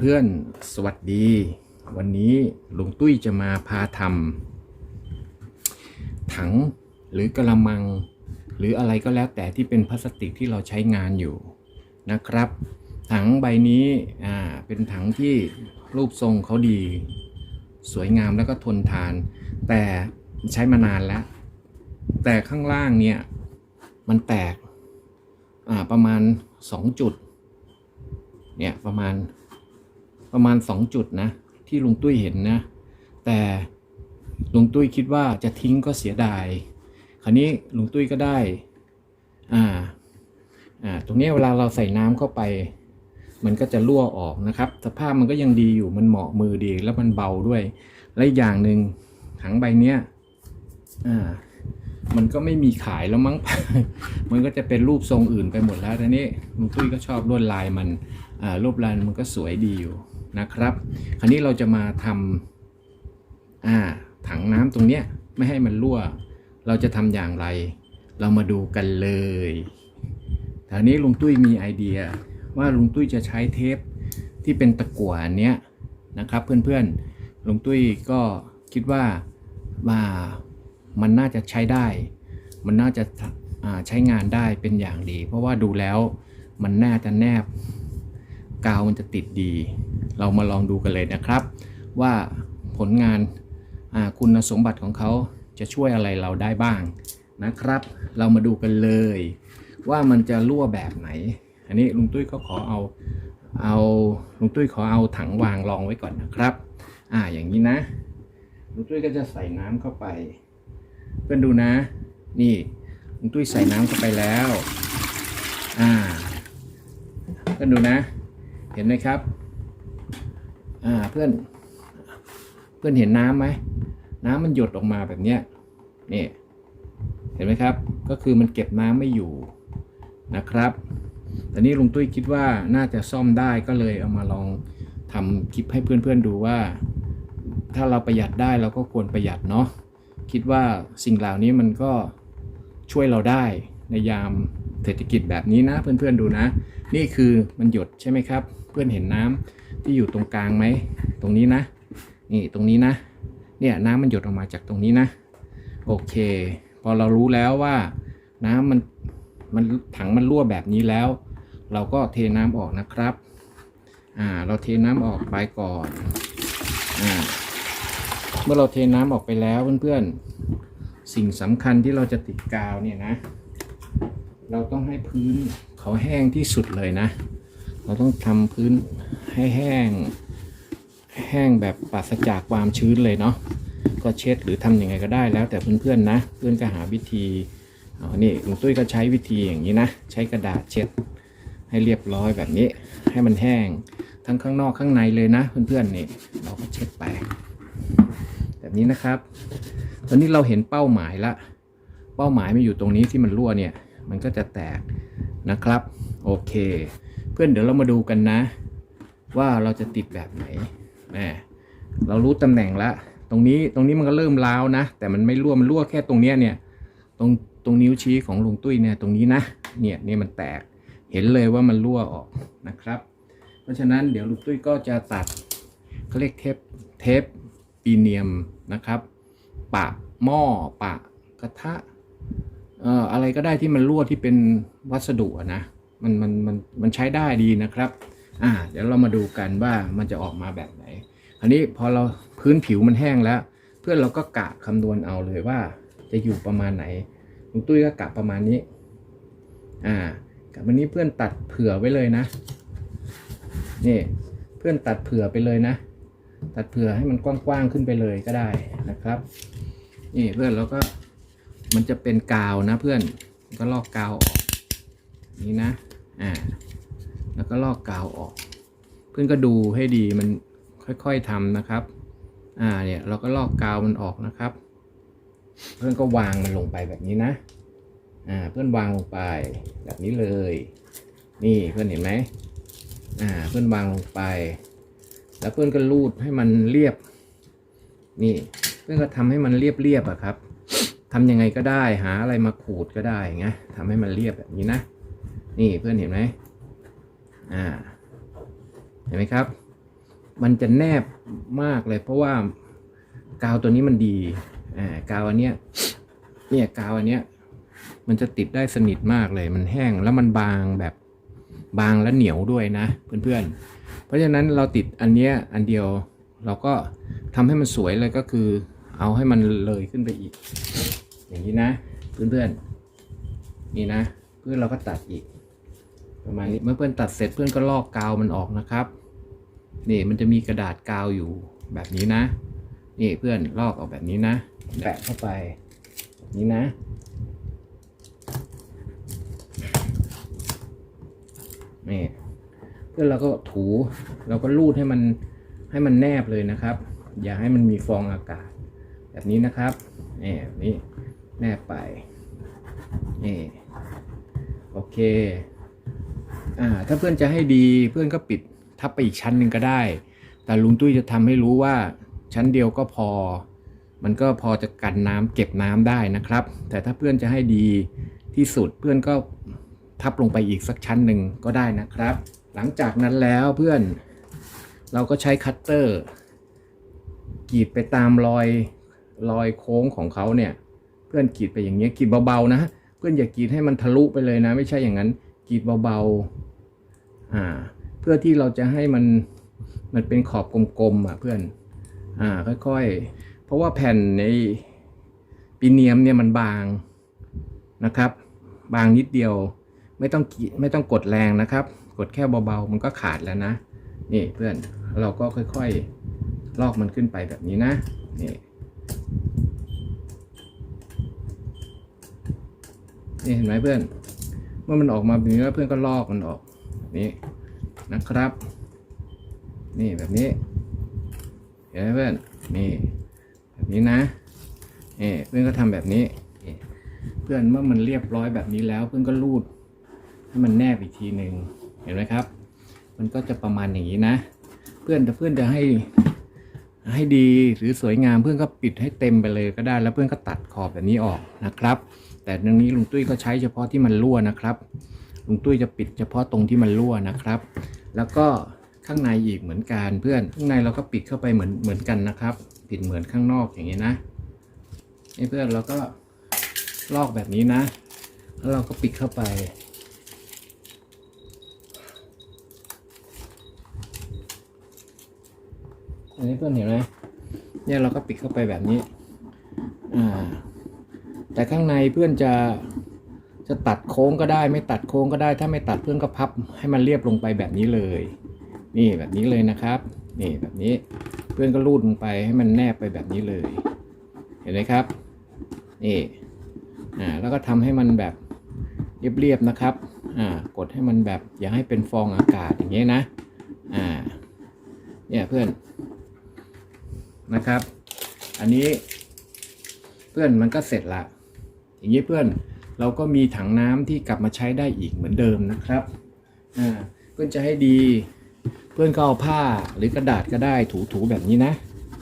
เพื่อนๆ สวัสดี วันนี้ลุงตุ้ยจะมาพาทำถังหรือกระมัง หรืออะไรก็แล้วแต่ที่เป็นพลาสติกที่เราใช้งานอยู่นะครับ ถังใบนี้อ่าเป็นถังที่รูปทรงเขาดี สวยงามแล้วก็ทนทาน แต่ใช้มานานแล้ว แต่ข้างล่างเนี่ยมันแตกอ่าประมาณ 2 จุดเนี่ยประมาณ ประมาณ 2 จุดนะ ที่ลุงตุ้ยเห็นนะ แต่ลุงตุ้ยคิดว่าจะทิ้งก็เสียดาย คราวนี้ลุงตุ้ยก็ได้อ่าอ่าตรงนี้เวลาเราใส่น้ำเข้าไป มันก็จะรั่วออกนะครับ สภาพมันก็ยังดีอยู่มันเหมาะมือดีแล้วมันเบาด้วย และอีกอย่างหนึ่งถังใบเนี้ยอ่ามันก็ไม่มีขายแล้วมั้ง มันก็จะเป็นรูปทรงอื่นไปหมดแล้วทีนี้ลุงตุ้ยก็ชอบลวดลายมัน อ่ารูปลายมันก็สวยดีอยู่ นะครับ คราวนี้เราจะมาทำอ่าถังน้ำตรงเนี้ยไม่ให้มันรั่ว เราจะทำอย่างไร เรามาดูกันเลยทีนี้ลุงตุ้ยมีไอเดีย ว่าลุงตุ้ยจะใช้เทปที่เป็นตะกั่วเนี้ยนะครับ เพื่อนๆลุงตุ้ยก็คิดว่าว่ามันน่าจะใช้ได้ มันน่าจะาใช้งานได้เป็นอย่างดี เพราะว่าดูแล้วมันน่าจะแนบ กาวมันจะติดดี เรามาลองดูกันเลยนะครับ ว่าผลงานคุณสมบัติของเขาจะช่วยอะไรเราได้บ้างนะครับ เรามาดูกันเลย ว่ามันจะรั่วแบบไหน อันนี้ลุงตุ้ยก็ขอเอาเอาลุงตุ้ยขอเอาถังวางรองไว้ก่อนนะครับ อ่าอย่างนี้นะลุงตุ้ยก็จะใส่น้ำเข้าไป เพื่อนดูนะ นี่ลุงตุ้ยใส่น้ำเข้าไปแล้ว อ่าเพื่อนดูนะ เห็นไหมครับ อ่าเพื่อน เพื่อนเห็นน้ำไหม น้ำมันหยดออกมาแบบเนี้ยนี่เห็นไหมครับ ก็คือมันเก็บน้ำไม่อยู่นะครับแต่นี้ลุงตุ้ยคิดว่าน่าจะซ่อมได้ก็เลยเอามาลองทำคลิปให้เพื่อนๆดูว่า ถ้าเราประหยัดได้เราก็ควรประหยัดเนาะคิดว่าสิ่งเหล่านี้มันก็ช่วยเราได้ในยามเศรษฐกิจแบบนี้นะเพื่อนๆดูนะ นี่คือมันหยดใช่ไหมครับ เพื่อนเห็นน้ำที่อยู่ตรงกลางไหม ตรงนี้นะ นี่ตรงนี้นะ เนี่ยน้ำมันหยดออกมาจากตรงนี้นะ โอเค พอเรารู้แล้วว่าน้ำมันมันถังมันรั่วแบบนี้แล้ว เราก็เทน้ำออกนะครับ อ่า เราเทน้ำออกไปก่อน อ่า เมื่อเราเทน้ำออกไปแล้วเพื่อนๆ สิ่งสำคัญที่เราจะติดกาวเนี่ยนะ เราต้องให้พื้นเขาแห้งที่สุดเลยนะ เราต้องทำพื้นให้แห้ง แห้งแบบปราศจากความชื้นเลยเนาะก็เช็ดหรือทำยังไงก็ได้แล้วแต่เพื่อนๆนะ เพื่อนก็หาวิธีเอนี่ลุงตุ้ยก็ใช้วิธีอย่างนี้นะ ใช้กระดาษเช็ด ให้เรียบร้อยแบบนี้ ให้มันแห้ง ทั้งข้างนอกข้างในเลยนะ เพื่อนๆนี่เราก็เช็ดไป แบบนี้นะครับ ตอนนี้เราเห็นเป้าหมายละ เป้าหมายมันอยู่ตรงนี้ที่มันรั่วเนี่ย มันก็จะแตกนะครับ โอเค เพื่อนเดี๋ยวเรามาดูกันนะ ว่าเราจะติดแบบไหนแหมเรารู้ตำแหน่งละตรงนี้ตรงนี้มันก็เริ่มร้าวนะ แต่มันไม่รั่วมันรั่วแค่ตรงเนี้ยเนี่ยตรงตรงนิ้วชี้ของลุงตุ้ยเนี่ยตรงนี้นะเนี่ยเนี่ยมันแตกเห็นเลยว่ามันรั่วออกนะครับ เพราะฉะนั้นเดี๋ยวลุงตุ้ยก็จะตัดเขาเรียกเทปเทปปีเนียมนะครับ ปะหม้อปะกระทะเอ่ออะไรก็ได้ที่มันรั่วที่เป็นวัสดุนะ มันมันมันมันใช้ได้ดีนะครับอ่าเดี๋ยวเรามาดูกันว่ามันจะออกมาแบบไหน อันนี้พอเราพื้นผิวมันแห้งแล้ว เพื่อนเราก็กะคำนวณเอาเลยว่า จะอยู่ประมาณไหนลุงตุ้ยก็กะประมาณนี้ อ่ากะวันนี้เพื่อนตัดเผื่อไว้เลยนะนี่เพื่อนตัดเผื่อไปเลยนะ ตัดเผื่อให้มันกว้างๆขึ้นไปเลยก็ได้นะครับ นี่เพื่อนแล้วก็มันจะเป็นกาวนะเพื่อนก็ลอกกาวออกนี่นะ อ่าแล้วก็ลอกกาวออก เพื่อนก็ดูให้ดีมันค่อยๆทำนะครับ อ่าเนี่ยเราก็ลอกกาวมันออกนะครับ เพื่อนก็วางมันลงไปแบบนี้นะ อ่าเพื่อนวางลงไปแบบนี้เลย นี่เพื่อนเห็นไหมอ่าเพื่อนวางลงไป แล้วเพื่อนก็ลูดให้มันเรียบ นี่ เพื่อนก็ทำให้มันเรียบเรียบๆอะครับทำยังไงก็ได้หาอะไรมาขูดก็ได้ไงทำให้มันเรียบแบบนี้นะ นี่เพื่อนเห็นไหมอ่า เห็นไหมครับ มันจะแนบมากเลย เพราะว่ากาวตัวนี้มันดี อ่ากาวอันเนี้ย เนี่ยกาวอันเนี้ย มันจะติดได้สนิทมากเลย มันแห้งแล้วมันบางแบบบางและเหนียวด้วยนะ เพื่อนๆ เพราะฉะนั้นเราติดอันเนี้ยอันเดียวเราก็ทำให้มันสวยเลยก็คือ เอาให้มันเลยขึ้นไปอีก อย่างนี้นะ เพื่อนๆ นี่นะ เพื่อนเราก็ตัดอีก ประมาณนี้เมื่อเพื่อนตัดเสร็จเพื่อนก็ลอกกาวมันออกนะครับ นี่มันจะมีกระดาษกาวอยู่แบบนี้นะ นี่เพื่อนลอกออกแบบนี้นะแปะเข้าไปนี้นะ นี่เพื่อนเราก็ถูเราก็รูดให้มันให้มันแนบเลยนะครับ อย่าให้มันมีฟองอากาศ แบบนี้นะครับนี่แบบนี้แนบไปนี่ โอเคอ่าถ้าเพื่อนจะให้ดีเพื่อนก็ปิดทับไปอีกชั้นหนึ่งก็ได้ แต่ลุงตุ้ยจะทำให้รู้ว่าชั้นเดียวก็พอ มันก็พอจะกันน้ำเก็บน้ำได้นะครับ แต่ถ้าเพื่อนจะให้ดีที่สุดเพื่อนก็ทับลงไปอีกสักชั้นหนึ่งก็ได้นะครับ หลังจากนั้นแล้วเพื่อน เราก็ใช้คัตเตอร์กรีดไปตามรอยรอยโค้งของเขาเนี่ย เพื่อนกรีดไปอย่างเงี้ยกรีดเบาๆนะ พื่อนอย่ากรีดให้มันทะลุไปเลยนะ ไม่ใช่อย่างนั้นกรีดเบาๆอ่า เพื่อที่เราจะให้มันมันเป็นขอบกลมๆอะเพื่อนอ่าค่อยๆ เพราะว่าแผ่นในปีเนียมเนี่ยมันบางนะครับ บางนิดเดียวไม่ต้องกรีดไม่ต้องกดแรงนะครับ กดแค่เบาๆ มันก็ขาดแล้วนะ นี่เพื่อนเราก็ค่อยๆ ลอกมันขึ้นไปแบบนี้นะ นี่ นี่เห็นไหมเพื่อน เมื่อมันออกมาแบบนี้แล้วเพื่อนก็ลอกมันออกนี้นะครับ นี่แบบนี้เห็นไหมเพื่อน นี่แบบนี้นะนี่เพื่อนก็ทำแบบนี้ เพื่อนเมื่อมันเรียบร้อยแบบนี้แล้ว เพื่อนก็รูดให้มันแนบอีกทีหนึ่งเห็นไหมครับ มันก็จะประมาณอย่างนี้นะ เพื่อนแต่เพื่อนจะให้ให้ดีหรือสวยงามเพื่อนก็ปิดให้เต็มไปเลยก็ได้แล้วเพื่อนก็ตัดขอบแบบนี้ออกนะครับ แต่ตรงนี้ลุงตุ้ยก็ใช้เฉพาะที่มันรั่วนะครับลุงตุ้ยจะปิดเฉพาะตรงที่มันรั่วนะครับ แล้วก็ข้างในอีกเหมือนกันเพื่อนข้างในเราก็ปิดเข้าไปเหมือนเหมือนกันนะครับ ปิดเหมือนข้างนอกอย่างนี้นะนี่เพื่อนเราก็ลอกแบบนี้นะ แล้วเราก็ปิดเข้าไป อันนี้เพื่อนเห็นไหมเนี่ยเราก็ปิดเข้าไปแบบนี้ อ่า แต่ข้างในเพื่อนจะจะตัดโค้งก็ได้ ไม่ตัดโค้งก็ได้ ถ้าไม่ตัดเพื่อนก็พับให้มันเรียบลงไปแบบนี้เลย นี่แบบนี้เลยนะครับ นี่แบบนี้เพื่อนก็รูดลงไปให้มันแนบไปแบบนี้เลย เห็นไหมครับ นี่อ่าแล้วก็ทำให้มันแบบเรียบๆนะครับอ่ากดให้มันแบบอย่าให้เป็นฟองอากาศอย่างเงี้ยนะอ่าเนี่ยเพื่อนนะครับ อันนี้เพื่อนมันก็เสร็จละ อย่างนี้เพื่อนเราก็มีถังน้ำที่กลับมาใช้ได้อีกเหมือนเดิมนะครับอ่าเพื่อนจะให้ดี เพื่อนก็เอาผ้าหรือกระดาษก็ได้ถูๆแบบนี้นะ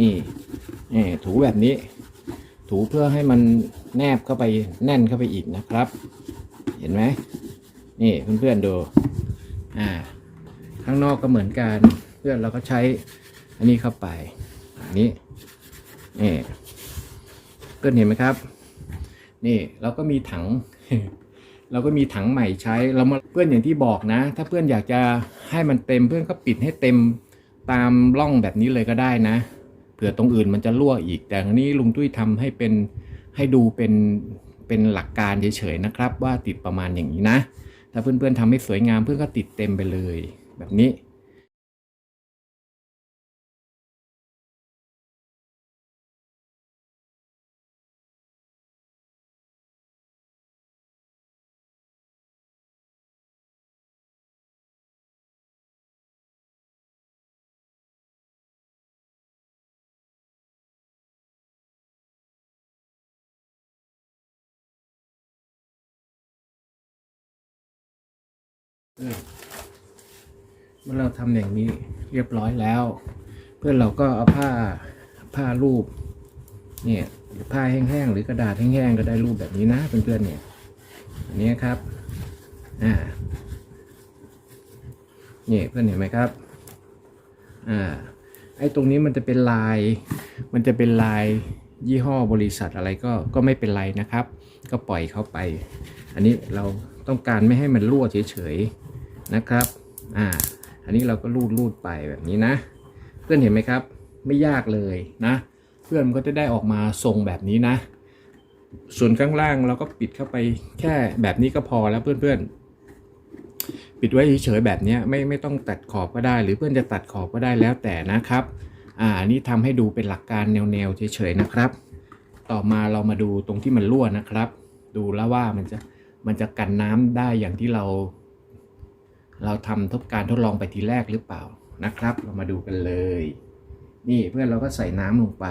นี่นี่ถูแบบนี้ ถูเพื่อให้มันแนบเข้าไปแน่นเข้าไปอีกนะครับ เห็นไหมนี่เพื่อนๆดูอ่าข้างนอกก็เหมือนกันเพื่อนเราก็ใช้อันนี้เข้าไปอันนี้นี่เพื่อนเห็นไหมครับ นี่เราก็มีถัง เราก็มีถังใหม่ใช้ เรามาเพื่อนอย่างที่บอกนะ ถ้าเพื่อนอยากจะให้มันเต็มเพื่อนก็ปิดให้เต็มตามร่องแบบนี้เลยก็ได้นะ เผื่อตรงอื่นมันจะรั่วอีก แต่อันนี้ลุงตุ้ยทำให้เป็นให้ดูเป็นเป็นหลักการเฉยๆนะครับ ว่าติดประมาณอย่างนี้นะ ถ้าเพื่อนๆทำให้สวยงามเพื่อนก็ติดเต็มไปเลย แบบนี้ เมื่อเราทำอย่างนี้เรียบร้อยแล้ว เพื่อนเราก็เอาผ้าผ้ารูปเนี่ยผ้าแห้งๆหรือกระดาษแห้งๆก็ได้รูปแบบนี้นะเพื่อนๆเนี่ยอันนี้ครับอ่าเนี่ยเพื่อนเห็นไหมครับอ่าไอ้ตรงนี้มันจะเป็นลาย มันจะเป็นลายยี่ห้อบริษัทอะไรก็ก็ไม่เป็นไรนะครับ ก็ปล่อยเขาไป อันนี้เรา ต้องการไม่ให้มันรั่วเฉยๆนะครับอ่าอันนี้เราก็รูดรูดไปแบบนี้นะ เพื่อนเห็นไหมครับ ไม่ยากเลยนะ เพื่อนมันก็จะได้ออกมาทรงแบบนี้นะ ส่วนข้างล่างเราก็ปิดเข้าไปแค่แบบนี้ก็พอแล้วเพื่อนๆ ปิดไว้เฉยๆแบบนี้ไม่ไม่ต้องตัดขอบก็ได้ หรือเพื่อนจะตัดขอบก็ได้แล้วแต่นะครับอ่าอันนี้ทำให้ดูเป็นหลักการแนวๆเฉยๆนะครับ ต่อมาเรามาดูตรงที่มันรั่วนะครับ ดูแล้วว่ามันจะ มันจะกันน้ำได้อย่างที่เรา เราทำทบการทดลองไปทีแรกหรือเปล่านะครับ เรามาดูกันเลย นี่เพื่อนเราก็ใส่น้ำลงไป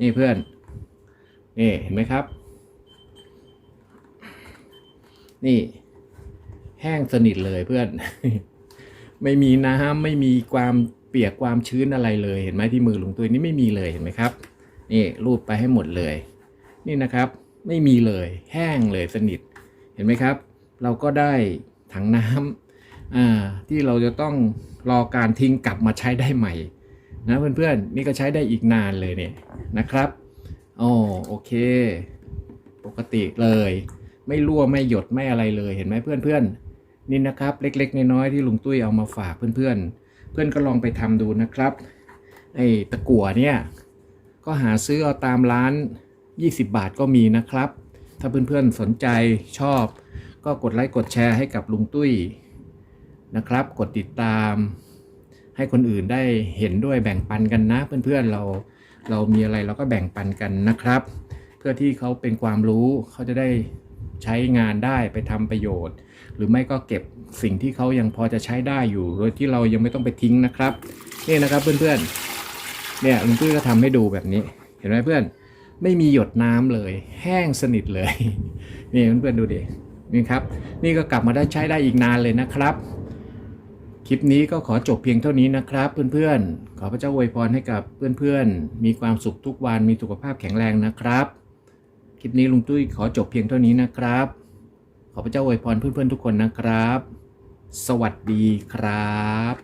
นี่เพื่อนนี่เห็นไหมครับ นี่แห้งสนิทเลยเพื่อน ไม่มีน้ำไม่มีความเปียกความชื้นอะไรเลยเห็นไหมที่มือลุงตุ้ยนี่ไม่มีเลยเห็นไหมครับ นี่รูปไปให้หมดเลย นี่นะครับไม่มีเลยแห้งเลยสนิท เห็นไหมครับ เราก็ได้ถังน้ำอ่าที่เราจะต้องรอการทิ้งกลับมาใช้ได้ใหม่นะเพื่อนๆ นี่ก็ใช้ได้อีกนานเลยเนี่ยนะครับโอ้โอเค ปกติเลย ไม่รั่วไม่หยดไม่อะไรเลยเห็นไหมเพื่อนๆ นี่นะครับ เล็กๆ น้อยๆที่ลุงตุ้ยเอามาฝากเพื่อนๆ เพื่อนก็ลองไปทำดูนะครับไอ้ตะกั่วเนี่ย ก็หาซื้อเอาตามร้าน 20 บาทก็มีนะครับ ถ้าเพื่อนๆสนใจชอบ ก็กดไลค์กดแชร์ให้กับลุงตุ้ยนะครับ กดติดตาม ให้คนอื่นได้เห็นด้วยแบ่งปันกันนะ เพื่อนๆเราเรามีอะไรเราก็แบ่งปันกันนะครับ เพื่อที่เขาเป็นความรู้เขาจะได้ใช้งานได้ไปทำประโยชน์ หรือไม่ก็เก็บสิ่งที่เขายังพอจะใช้ได้อยู่โดยที่เรายังไม่ต้องไปทิ้งนะครับ นี่นะครับเพื่อนๆ เนี่ยลุงตุ้ยก็ทำให้ดูแบบนี้ เห็นไหมเพื่อน ไม่มีหยดน้ำเลย แห้งสนิทเลย นี่เพื่อนๆดูดิ นี่ครับ นี่ก็กลับมาได้ใช้ได้อีกนานเลยนะครับ คลิปนี้ก็ขอจบเพียงเท่านี้นะครับเพื่อนๆ ขอพระเจ้าอวยพรให้กับเพื่อนๆ มีความสุขทุกวัน มีสุขภาพแข็งแรงนะครับ คลิปนี้ลุงตุ้ยขอจบเพียงเท่านี้นะครับ ขอพระเจ้าอวยพรเพื่อนๆทุกคนนะครับ สวัสดีครับ